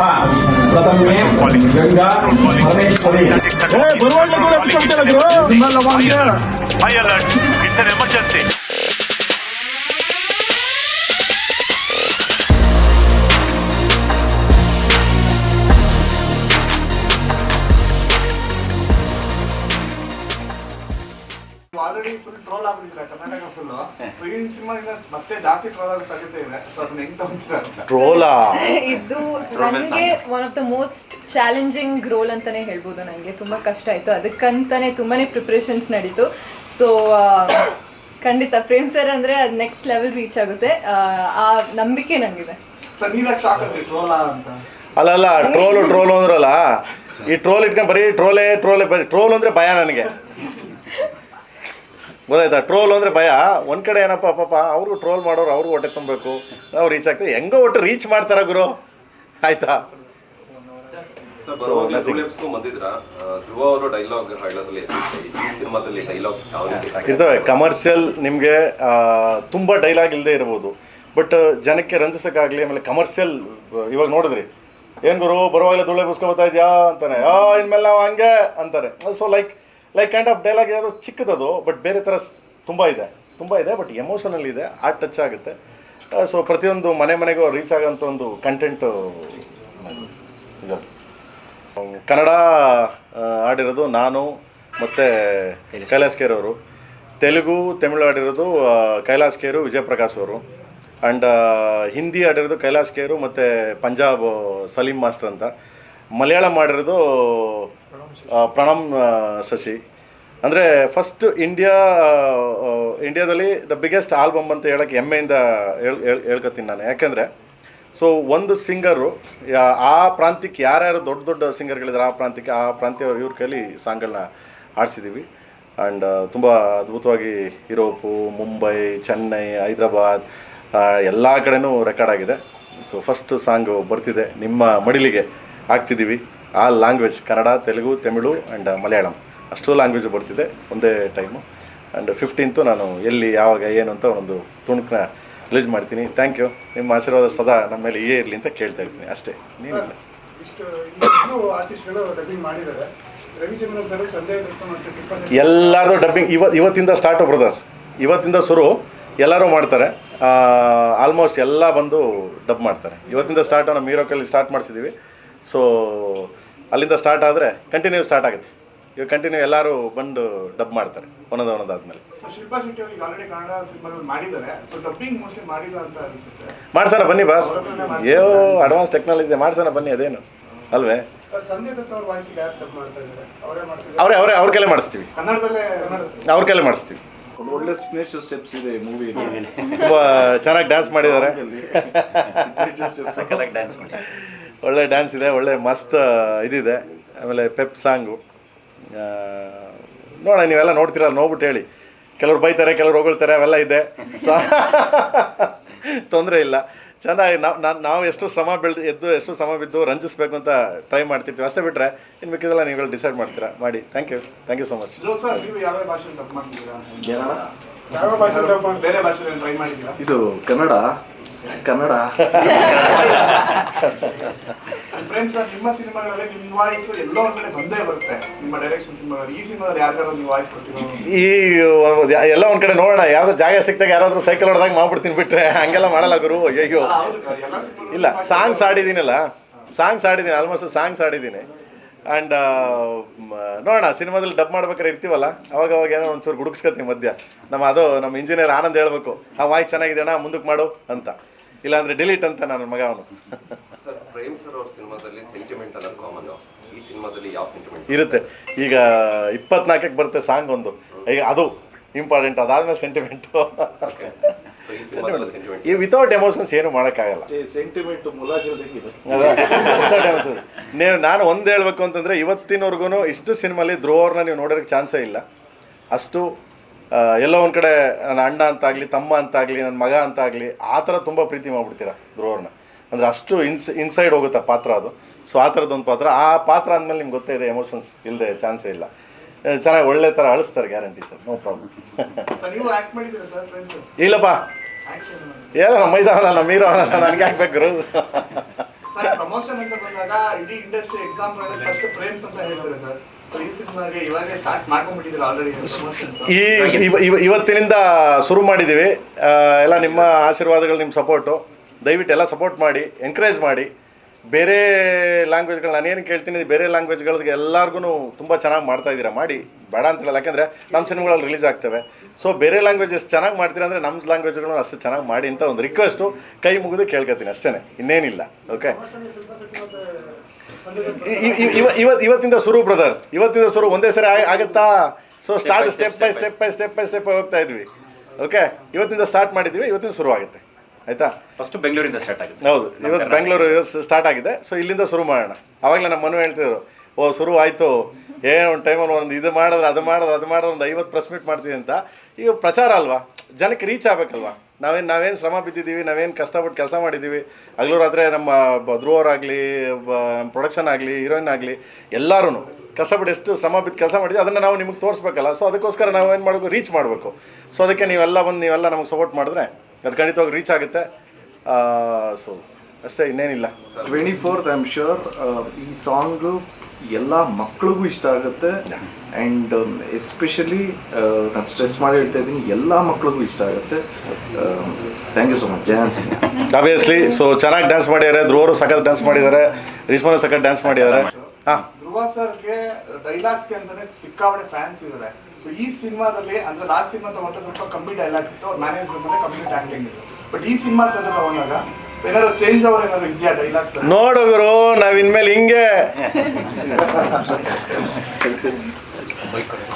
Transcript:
स्वाहा प्रथमे गंगा परमेश्वरी already full troll ಆಗ್ಬಿಟ್ಟಿದ್ರೆ ಕರ್ನಾಟಕ ಫುಲ್ ಸೊ ಈ ಸಿನಿಮಾದಿಂದ ಮತ್ತೆ ಜಾಸ್ತಿ ಟ್ರೋಲ್ ಆಗೋ ಸಾಧ್ಯತೆ ಇದೆ. ಸೊ ಅದನ್ನ ಹೆಂಗ್ ತಗೊಂತೀರಾ ಅಂತ. ಟ್ರೋಲಾ ಇದು ನನಗೆ one of the most challenging role ಅಂತಾನೆ ಹೇಳ್ಬೋದು ನನಗೆ ತುಂಬಾ ಕಷ್ಟ ಆಯ್ತು. ಅದಕ್ಕಂತಾನೆ ತುಂಬಾನೇ ಪ್ರಿಪ್ರೇಷನ್ಸ್ ನಡೀತು. ಸೊ ಖಂಡಿತ ಪ್ರೇಮ್ ಸರ್ ಅಂದ್ರೆ ಅದು ನೆಕ್ಸ್ಟ್ ಲೆವೆಲ್ ರೀಚ್ ಆಗುತ್ತೆ. ಆ, ನಂಬಿಕೆ ನಂಗಿದೆ. ಸರ್ ನೀವ್ ಶಾಕ್ ಆದ್ರಿ? ಟ್ರೋಲಾ ಅಂತ. ಅಲ್ಲ ಅಲ್ಲ ಟ್ರೋಲು ಟ್ರೋಲು ಅಂದ್ರಲ್ಲ ಈ ಟ್ರೋಲ್ ಇಟ್ಕೊಂಡು ಬರೀ ಟ್ರೋಲೇ ಟ್ರೋಲೇ ಬರೀ ಟ್ರೋಲ್ ಅಂದರೆ ಭಯ ನನಗೆ. ಗೊತ್ತಾಯ್ತಾ? ಟ್ರೋಲ್ ಅಂದರೆ ಭಯ. ಒಂದು ಕಡೆ ಏನಪ್ಪ ಪಾಪ ಅವ್ರಿಗೂ ಟ್ರೋಲ್ ಮಾಡೋರು ಅವ್ರಿಗೂ ಹೊಟ್ಟೆ ತುಂಬಬೇಕು. ನಾವು ರೀಚ್ ಆಗ್ತೀವಿ. ಹೆಂಗೋ ಒಟ್ಟು ರೀಚ್ ಮಾಡ್ತಾರ ಗುರು? ಆಯ್ತಾ? ಇರ್ತವೆ. ಕಮರ್ಷಿಯಲ್ ನಿಮಗೆ ತುಂಬ ಡೈಲಾಗ್ ಇಲ್ಲದೆ ಇರ್ಬೋದು. ಬಟ್ ಜನಕ್ಕೆ ರಂಜಿಸೋಕ್ಕಾಗಲಿ ಆಮೇಲೆ ಕಮರ್ಷಿಯಲ್ ಇವಾಗ ನೋಡಿದ್ರಿ. ಏನು ಗುರು ಬರುವಾಗಲೇ ಧೂಳೆ ಬಸ್ಕೊಬತ್ತಾ ಇದೆಯಾ? ಅಂತಾನೆ. ಆ ಇನ್ಮೇಲೆ ನಾವು ಹಂಗೆ ಅಂತಾರೆ. So like like kind of dialogue ಯಾವುದು ಚಿಕ್ಕದದು ಬಟ್ ಬೇರೆ ಥರ ತುಂಬ ಇದೆ. ತುಂಬ ಇದೆ ಬಟ್ ಎಮೋಷನಲ್ ಇದೆ ಆ ಟಚ್ ಆಗುತ್ತೆ. ಸೊ ಪ್ರತಿಯೊಂದು ಮನೆ ಮನೆಗೂ ರೀಚ್ ಆಗೋಂಥ ಒಂದು ಕಂಟೆಂಟು ಇದು. ಕನ್ನಡ ಆಡಿರೋದು ನಾನು ಮತ್ತು ಕೈಲಾಸ್ ಕೇರ್ ಅವರು. ತೆಲುಗು ತಮಿಳು ಆಡಿರೋದು ಕೈಲಾಸ್ ಖೇರು ವಿಜಯಪ್ರಕಾಶ್ ಅವರು. ಆ್ಯಂಡ್ ಹಿಂದಿ ಆಡಿರೋದು ಕೈಲಾಸ್ ಕೇರು ಮತ್ತು ಪಂಜಾಬ್ ಸಲೀಂ ಮಾಸ್ಟರ್ ಅಂತ. ಮಲಯಾಳಂ ಮಾಡಿರೋದು ಪ್ರಣಮ್ ಶಶಿ. ಅಂದರೆ ಫಸ್ಟ್ ಇಂಡಿಯಾ ಇಂಡಿಯಾದಲ್ಲಿ ದ ಬಿಗ್ಗೆಸ್ಟ್ ಆಲ್ಬಮ್ ಅಂತ ಹೇಳೋಕ್ಕೆ ಹೆಮ್ಮೆಯಿಂದ ಹೇಳ್, ಹೇಳ್- ಹೇಳ್ಕೊತೀನಿ ನಾನು. ಯಾಕೆಂದರೆ ಸೊ ಒಂದು ಸಿಂಗರು ಆ ಪ್ರಾಂತ್ಯಕ್ಕೆ ಯಾರ್ಯಾರು ದೊಡ್ಡ ದೊಡ್ಡ ಸಿಂಗರ್ಗಳಿದ್ದಾರೆ ಆ ಪ್ರಾಂತ್ಯಕ್ಕೆ, ಆ ಪ್ರಾಂತ್ಯವ್ರು ಇವ್ರ ಕೈಲಿ ಸಾಂಗ್ಗಳನ್ನ ಆಡಿಸಿದ್ದೀವಿ ಆ್ಯಂಡ್ ತುಂಬ ಅದ್ಭುತವಾಗಿ ಯುರೋಪು ಮುಂಬೈ ಚೆನ್ನೈ ಹೈದ್ರಾಬಾದ್ ಎಲ್ಲ ಕಡೆನೂ ರೆಕಾರ್ಡ್ ಆಗಿದೆ. ಸೊ ಫಸ್ಟ್ ಸಾಂಗು ಬರ್ತಿದೆ, ನಿಮ್ಮ ಮಡಿಲಿಗೆ ಹಾಕ್ತಿದ್ದೀವಿ ಆ ಲ್ಯಾಂಗ್ವೇಜ್ ಕನ್ನಡ ತೆಲುಗು ತಮಿಳು ಆ್ಯಂಡ್ ಮಲಯಾಳಂ. ಅಷ್ಟು ಲ್ಯಾಂಗ್ವೇಜ್ ಬರ್ತಿದೆ ಒಂದೇ ಟೈಮು ಆ್ಯಂಡ್ ಫಿಫ್ಟೀನ್ತು ನಾನು ಎಲ್ಲಿ ಯಾವಾಗ ಏನು ಅಂತ ಒಂದು ತುಣುಕನ್ನ ರಿಲೀಸ್ ಮಾಡ್ತೀನಿ. ಥ್ಯಾಂಕ್ ಯು ನಿಮ್ಮ ಆಶೀರ್ವಾದ ಸದಾ ನಮ್ಮ ಮೇಲೆ ಏ ಇರಲಿ ಅಂತ ಕೇಳ್ತಾ ಇರ್ತೀನಿ. ಅಷ್ಟೇ. ನೀನಿಲ್ಲ ಸಿಬ್ಬಂದಿ ಎಲ್ಲರದು ಡಬ್ಬಿಂಗ್ ಇವ ಇವತ್ತಿಂದ ಸ್ಟಾರ್ಟ್ ಬ್ರದರ್ ಇವತ್ತಿಂದ ಶುರು. ಎಲ್ಲರೂ ಮಾಡ್ತಾರೆ. ಆಲ್ಮೋಸ್ಟ್ ಎಲ್ಲ ಬಂದು ಡಬ್ ಮಾಡ್ತಾರೆ. ಇವತ್ತಿಂದ ಸ್ಟಾರ್ಟ್ ನಮ್ಮ ಮೀರೋಕಲ್ಲಿ ಸ್ಟಾರ್ಟ್ ಮಾಡಿಸಿದ್ದೀವಿ ಸೊ ಅಲ್ಲಿಂದ ಸ್ಟಾರ್ಟ್ ಆದರೆ ಕಂಟಿನ್ಯೂ ಸ್ಟಾರ್ಟ್ ಆಗುತ್ತೆ. ಇವಾಗ ಕಂಟಿನ್ಯೂ ಎಲ್ಲರೂ ಬಂದು ಡಬ್ ಮಾಡ್ತಾರೆ ಒಂದೊಂದು ಒಂದೊಂದಾದ್ಮೇಲೆ. ಶಿಲ್ಪಾ ಶೆಟ್ಟಿ ಅವ್ರಿಗೆ ಆಲ್ರೆಡಿ ಕನ್ನಡ ಸಿನಿಮಾಗಳು ಮಾಡಿದ್ದಾರೆ ಸೊ ಡಬ್ಬಿಂಗ್ ಮೋಸ್ಟ್ಲಿ ಮಾಡಿಲ್ಲ ಅಂತ ಅನ್ಸುತ್ತೆ. ಮಾಡ್ಸೋಣ ಬನ್ನಿ ಬಾಸ್ ಏ ಅಡ್ವಾನ್ಸ್ ಟೆಕ್ನಾಲಜಿ ಮಾಡ್ಸೋಣ ಬನ್ನಿ ಅದೇನು. ಅಲ್ವೇ? ಸರ್ ಸಂಜಯ್ ದತ್ತ ಅವ್ರ ಅವರೇ ಮಾಡ್ತಿದ್ದಾರೆ. ಅವರೇ ಕೈಲೇ ಮಾಡಿಸ್ತೀವಿ. ಕನ್ನಡದಲ್ಲೇ ಅವ್ರ ಕೈಲೇ ಮಾಡಿಸ್ತೀವಿ. ಒಂದು ಒಳ್ಳೆ ಸಿಗ್ನೇಚರ್ ಸ್ಟೆಪ್ಸ್ ಇದೆ ಮೂವಿ ತುಂಬ ಚೆನ್ನಾಗಿ ಡ್ಯಾನ್ಸ್ ಮಾಡಿದ್ದಾರೆ. ಒಳ್ಳೆ ಡ್ಯಾನ್ಸ್ ಇದೆ ಒಳ್ಳೆ ಮಸ್ತ್ ಇದಿದೆ. ಆಮೇಲೆ ಪೆಪ್ ಸಾಂಗು ನೋಡೋಣ ನೀವೆಲ್ಲ ನೋಡ್ತೀರಲ್ಲ ನೋಡ್ಬಿಟ್ಟು ಹೇಳಿ. ಕೆಲವ್ರು ಬೈತಾರೆ ಕೆಲವ್ರು ಹೊಗಳ್ತಾರೆ ಅವೆಲ್ಲ ಇದೆ. ತೊಂದರೆ ಇಲ್ಲ. ಚೆನ್ನಾಗಿ ನಾವು ನಾನು ನಾವು ಎಷ್ಟು ಶ್ರಮ ಬೆಳೆದು ಎದ್ದು ಎಷ್ಟು ಶ್ರಮ ಬಿದ್ದು ರಂಜಿಸ್ಬೇಕು ಅಂತ ಟ್ರೈ ಮಾಡ್ತಿರ್ತೀವಿ. ಅಷ್ಟೇ ಬಿಟ್ಟರೆ ಇನ್ನು ಮಿಕ್ಕಿದೆಲ್ಲ ನೀವುಗಳು ಡಿಸೈಡ್ ಮಾಡ್ತೀರಾ? ಮಾಡಿ. Thank you thank you so much ಇದು ಕನ್ನಡ. ಕನ್ನಡ. ಪ್ರೇಮ್ ಸರ್ ನಿಮ್ಮ ಸಿನಿಮಾಗಳಲ್ಲಿ ನಿಮ್ಮ ವಾಯ್ಸ್ ಎಲ್ಲೋ ಒಂದ್ ಕಡೆ ಬಂದೇ ಬರುತ್ತೆ. ನಿಮ್ಮ ಡೈರೆಕ್ಷನ್ ಸಿನಿಮಾಗಳಲ್ಲಿ. ಈ ಸಿನಿಮಾದಲ್ಲಿ ನೀವು ವಾಯ್ಸ್ ಕೊಟ್ಟಿದ್ದೀವಿ ಈ ಎಲ್ಲ ಒಂದು ಕಡೆ ನೋಡೋಣ. ಯಾವ್ದು ಜಾಗ ಸಿಕ್ತಾಗ ಯಾರಾದರೂ ಸೈಕಲ್ ಹೊಡೆದಾಗ ಮಾಡ್ಬಿಡ್ತೀನಿ ಬಿಟ್ರೆ ಹಂಗೆಲ್ಲ ಮಾಡಲ್ಲ ಗುರು. ಅಯ್ಯೋ ಇಲ್ಲ ಸಾಂಗ್ಸ್ ಆಡಿದ್ದೀನಲ್ಲ ಸಾಂಗ್ಸ್ ಆಡಿದ್ದೀನಿ ಆಲ್ಮೋಸ್ಟ್ ಸಾಂಗ್ಸ್ ಆಡಿದ್ದೀನಿ ಆ್ಯಂಡ್ ನೋಡೋಣ ಸಿನಿಮಾದಲ್ಲಿ ಡಬ್ ಮಾಡ್ಬೇಕಾರೆ ಇರ್ತೀವಲ್ಲ? ಅವಾಗ ಅವಾಗ ಏನೋ ಒಂಚೂರು ಗುಡುಕ್ಸ್ಕೊತೀವಿ ಮಧ್ಯ. ನಮ್ಮ ಅದು ನಮ್ಮ ಇಂಜಿನಿಯರ್ ಆನಂದ್ ಹೇಳ್ಬೇಕು ಆ ವಾಯ್ಸ್ ಚೆನ್ನಾಗಿದೆ ಅಣ್ಣ ಮುಂದಕ್ಕೆ ಮಾಡು ಅಂತ. ಇಲ್ಲಾಂದ್ರೆ ಡಿಲೀಟ್ ಅಂತ ನನ್ನ ಮಗ ಅವನು. ಸರ್ ಪ್ರೇಮ್ ಸರ್ ಅವ್ರ ಸಿನಿಮಾದಲ್ಲಿ ಸೆಂಟಿಮೆಂಟ್ ಅನ್ನೋದು ಕಾಮನ್ ಈ ಸಿನಿಮಾದಲ್ಲಿ ಯಾವ ಸೆಂಟಿಮೆಂಟ್ ಇರುತ್ತೆ. ಈಗ ಇಪ್ಪತ್ನಾಲ್ಕಕ್ಕೆ ಬರುತ್ತೆ ಸಾಂಗ್ ಒಂದು. ಈಗ ಅದು ಇಂಪಾರ್ಟೆಂಟ್ ಅದಾದ್ಮೇಲೆ ಸೆಂಟಿಮೆಂಟು ಈ ಸಿನಿಮಾದಲ್ಲಿ ಸೆಂಟಿಮೆಂಟ್ ಈ ವಿತೌಟ್ ಎಮೋಷನ್ಸ್ ಏನು ಮಾಡೋಕ್ಕಾಗಲ್ಲ. ಸೆಂಟಿಮೆಂಟ್ ನೀವು ನಾನು ಒಂದು ಹೇಳ್ಬೇಕು ಅಂತಂದರೆ ಇವತ್ತಿನವರೆಗೂ ಇಷ್ಟು ಸಿನಿಮಾಲಿ ಧ್ರುವವ್ರನ್ನ ನೀವು ನೋಡೋದಕ್ಕೆ ಚಾನ್ಸೇ ಇಲ್ಲ. ಅಷ್ಟು ಎಲ್ಲೋ ಒಂದು ಕಡೆ ನನ್ನ ಅಣ್ಣ ಅಂತಾಗಲಿ ತಮ್ಮ ಅಂತಾಗಲಿ ನನ್ನ ಮಗ ಅಂತಾಗಲಿ ಆ ಥರ ತುಂಬ ಪ್ರೀತಿ ಮಾಡಿಬಿಡ್ತೀರಾ ಧ್ರುವವ್ರನ್ನ ಅಂದರೆ ಅಷ್ಟು ಇನ್ಸ್ ಇನ್ಸೈಡ್ ಹೋಗುತ್ತೆ ಪಾತ್ರ ಅದು. ಸೊ ಆ ಥರದ್ದೊಂದು ಪಾತ್ರ. ಆ ಪಾತ್ರ ಅಂದಮೇಲೆ ನಿಮ್ಗೆ ಗೊತ್ತೇ ಇದೆ ಎಮೋಷನ್ಸ್ ಇಲ್ಲದೆ ಚಾನ್ಸೇ ಇಲ್ಲ. ಚೆನ್ನಾಗಿ ಒಳ್ಳೆ ಥರ ಅಳಿಸ್ತಾರೆ ಗ್ಯಾರಂಟಿ ಸರ್ ನೋ ಪ್ರಾಬ್ಲಮ್. ಇಲ್ಲಪ್ಪ. ಏನೋ ಮೈದಾನ ನಮ್ಮ ಮೀರವಲ್ಲ ನನಗೆ ಯಾಕೆ ಬೇಕು ಪ್ರಮೋಷನ್ ಅಂತ ಬಂದಾಗ ಇಡೀ ಇಂಡಸ್ಟ್ರಿ ಎಕ್ಸಾಂಪಲ್ ಫಸ್ಟ್ ಫ್ರೇಮ್ಸ್ ಅಂತ ಹೇಳ್ತಾರೆ ಸರ್. ಈ ಇವತ್ತಿನಿಂದ ಶುರು ಮಾಡಿದ್ದೀವಿ. ಎಲ್ಲ ನಿಮ್ಮ ಆಶೀರ್ವಾದಗಳು ನಿಮ್ಮ ಸಪೋರ್ಟು ದಯವಿಟ್ಟು ಎಲ್ಲ ಸಪೋರ್ಟ್ ಮಾಡಿ ಎಂಕರೇಜ್ ಮಾಡಿ. ಬೇರೆ ಲ್ಯಾಂಗ್ವೇಜ್ಗಳು ನಾನೇನು ಕೇಳ್ತೀನಿ ಬೇರೆ ಲ್ಯಾಂಗ್ವೇಜ್ಗಳಿಗೆ ಎಲ್ಲರಿಗೂ ತುಂಬ ಚೆನ್ನಾಗಿ ಮಾಡ್ತಾ ಇದ್ದೀರಾ? ಮಾಡಿ. ಬೇಡ ಅಂತ ಹೇಳಲ್ಲ. ಯಾಕೆಂದರೆ ನಮ್ಮ ಸಿನಿಮಾಗಳಲ್ಲಿ ರಿಲೀಸ್ ಆಗ್ತವೆ. ಸೊ ಬೇರೆ ಲ್ಯಾಂಗ್ವೇಜ್ ಎಷ್ಟು ಚೆನ್ನಾಗಿ ಮಾಡ್ತೀರಾ ಅಂದರೆ ನಮ್ಮ ಲ್ಯಾಂಗ್ವೇಜ್ಗಳನ್ನ ಅಷ್ಟು ಚೆನ್ನಾಗಿ ಮಾಡಿ ಅಂತ ಒಂದು ರಿಕ್ವೆಸ್ಟು ಕೈ ಮುಗಿದು ಕೇಳ್ಕೊತೀನಿ ಅಷ್ಟೇ ಇನ್ನೇನಿಲ್ಲ. ಓಕೆ ಇವತ್ತು ಇವತ್ತಿಂದ ಶುರು ಬ್ರದರ್. ಇವತ್ತಿಂದ ಶುರು. ಒಂದೇ ಸರಿ ಆಗ- ಆಗುತ್ತಾ? So start step by step by step by step ಹೋಗ್ತಾ ಇದ್ವಿ. ಓಕೆ ಇವತ್ತಿಂದ ಸ್ಟಾರ್ಟ್ ಮಾಡಿದ್ವಿ ಇವತ್ತಿಂದ ಶುರು ಆಗುತ್ತೆ. ಆಯ್ತಾ? ಫಸ್ಟ್ ಬೆಂಗಳೂರಿಂದ ಸ್ಟಾರ್ಟ್ ಆಗುತ್ತೆ. ಹೌದು. ಇವತ್ತು ಬೆಂಗಳೂರು ಸ್ಟಾರ್ಟ್ ಆಗಿದೆ. ಸೊ ಇಲ್ಲಿಂದ ಶುರು ಮಾಡೋಣ. ಅವಾಗಲೇ ನಮ್ಮ ಮನೆ ಹೇಳ್ತಿದ್ರು ಓ ಶುರು ಆಯಿತು. ಏನೋ ಒಂದು ಟೈಮಲ್ಲಿ ಒಂದು ಇದು ಮಾಡಿದ್ರೆ ಅದು ಮಾಡಿದ್ರೆ ಅದು ಮಾಡಿದ್ರೆ ಒಂದು ಐವತ್ತು ಪ್ರೆಸ್ ಮೀಟ್ ಮಾಡ್ತೀವಿ ಅಂತ. ಈಗ ಪ್ರಚಾರ ಅಲ್ವಾ? ಜನಕ್ಕೆ ರೀಚ್ ಆಗಬೇಕಲ್ವಾ? ನಾವೇನು ನಾವೇನು ಶ್ರಮ ಬಿದ್ದಿದ್ದೀವಿ, ನಾವೇನು ಕಷ್ಟಪಟ್ಟು ಕೆಲಸ ಮಾಡಿದ್ದೀವಿ. ಹಗಲು ರಾತ್ರಿ ನಮ್ಮ ಧ್ರುವರಾಗಲಿ ಪ್ರೊಡಕ್ಷನ್ ಆಗಲಿ ಹೀರೋಯಿನ್ ಆಗಲಿ ಎಲ್ಲರೂ ಕಷ್ಟಪಟ್ಟು ಎಷ್ಟು ಶ್ರಮ ಬಿದ್ದು ಕೆಲಸ ಮಾಡಿದ್ವಿ, ಅದನ್ನು ನಾವು ನಿಮಗೆ ತೋರಿಸ್ಬೇಕಲ್ಲ. ಸೊ ಅದಕ್ಕೋಸ್ಕರ ನಾವು ಏನು ಮಾಡಬೇಕು ರೀಚ್ ಮಾಡಬೇಕು. ಸೊ ಅದಕ್ಕೆ ನೀವೆಲ್ಲ ಬಂದು ನೀವೆಲ್ಲ ನಮಗೆ ಸಪೋರ್ಟ್ ಮಾಡಿದ್ರೆ ಅದು ಖಂಡಿತವಾಗಿ ರೀಚ್ ಆಗುತ್ತೆ. ಸೊ ಅಷ್ಟೇ ಇನ್ನೇನಿಲ್ಲ. Twenty fourth I am sure ಈ ಸಾಂಗು ಎಲ್ಲ ಮಕ್ಕಳಿಗೂ ಇಷ್ಟ ಆಗುತ್ತೆ. ಆ್ಯಂಡ್ ಎಸ್ಪೆಷಲಿ ನಾನು ಸ್ಟ್ರೆಸ್ ಮಾಡಿ ಹೇಳ್ತಾ ಇದ್ದೀನಿ ಎಲ್ಲ ಮಕ್ಕಳಿಗೂ ಇಷ್ಟ ಆಗುತ್ತೆ. Thank you so much Jaya Singh obviously so ಚೆನ್ನಾಗಿ ಡ್ಯಾನ್ಸ್ ಮಾಡಿದ್ದಾರೆ ಧ್ರುವರು ಸಖತ್ ಡ್ಯಾನ್ಸ್ ಮಾಡಿದ್ದಾರೆ ರಿಸ್ಮಾನ ಸಖತ್ ಡ್ಯಾನ್ಸ್ ಮಾಡಿದ್ದಾರೆ ಹಾಂ. ಧ್ರುವ ಸರ್ಗೆ ಡೈಲಾಗ್ಸ್ಗೆ ಅಂತಾನೆ ಸಿಕ್ಕಾಪಟ್ಟೆ ಫ್ಯಾನ್ಸ್ ಇದ್ದಾರೆ ಸೊ ಈ ಸಿನಿಮಾದಲ್ಲಿ ಅಂದ್ರೆ ಲಾಸ್ಟ್ ಸಿನಿಮಾ ತಗೊಂಡ್ರೆ ಸ್ವಲ್ಪ ಕಮ್ಮಿ ಡೈಲಾಗ್ಸ್ ಇತ್ತು. ಅವ್ರ ಮ್ಯಾನೇಜರ್ ಮೇಲೆ ಕಮ್ಮಿ ಟ್ಯಾಕ್ಲಿಂಗ್ ಇತ್ತು. ಬಟ್ ಈ ಸಿನಿಮಾ ತಗೊಂಡಾಗ ನೋಡು ಗುರು ನಾವು ಇನ್ಮೇಲೆ ಹಿಂಗೆ.